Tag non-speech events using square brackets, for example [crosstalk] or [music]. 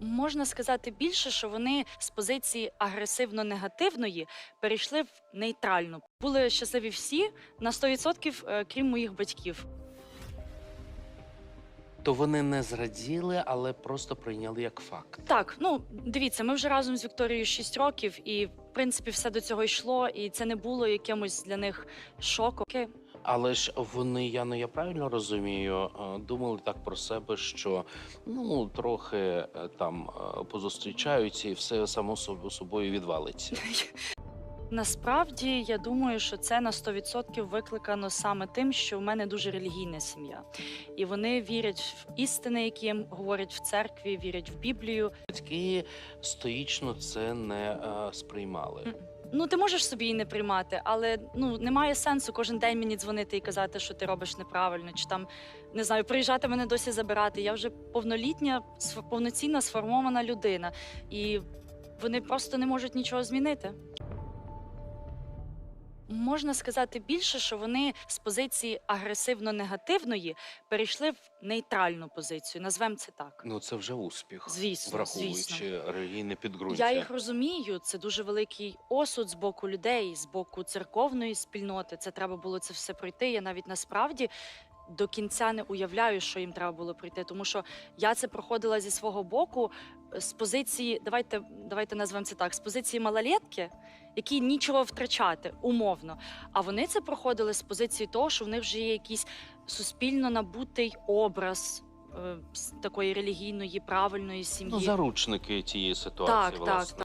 Можна сказати більше, що вони з позиції агресивно-негативної перейшли в нейтральну. Були щасливі всі на 100%, е, крім моїх батьків. То вони не зраділи, але просто прийняли як факт. Так, ну дивіться, ми вже разом з Вікторією 6 років, і принципі все до цього йшло, і це не було якимось для них шоком. Але ж вони, я не я правильно розумію, е, думали так про себе, що ну трохи е, там е, позустрічаються і все само собою собою відвалиться. [laughs] Насправді я думаю, що це на 100% викликано саме тим, що в мене дуже релігійна сім'я, і вони вірять в істини, які їм говорять в церкві, вірять в Біблію. Батьки стоїчно це не е, сприймали. Ну, ти можеш собі і не приймати, але ну немає сенсу кожен день мені дзвонити і казати, що ти робиш неправильно, чи там не знаю, приїжджати мене досі забирати. Я вже повнолітня, повноцінна сформована людина, і вони просто не можуть нічого змінити. Можна сказати більше, що вони з позиції агресивно-негативної перейшли в нейтральну позицію. Назвемо це так. Ну це вже успіх, Звісно, враховуючи релігійне підґрунтя. Я їх розумію. Це дуже великий осуд з боку людей, з боку церковної спільноти. Це треба було це все пройти. Я навіть насправді до кінця не уявляю, що їм треба було пройти, тому що я це проходила зі свого боку е, з позиції, давайте, давайте назвемо це так, з позиції малолетки, які нічого втрачати умовно. А вони це проходили з позиції того, що в них вже є якийсь суспільно набутий образ. е, Такої релігійної правильної сім'ї. Ну, заручники тієї ситуації, Так, так, власне.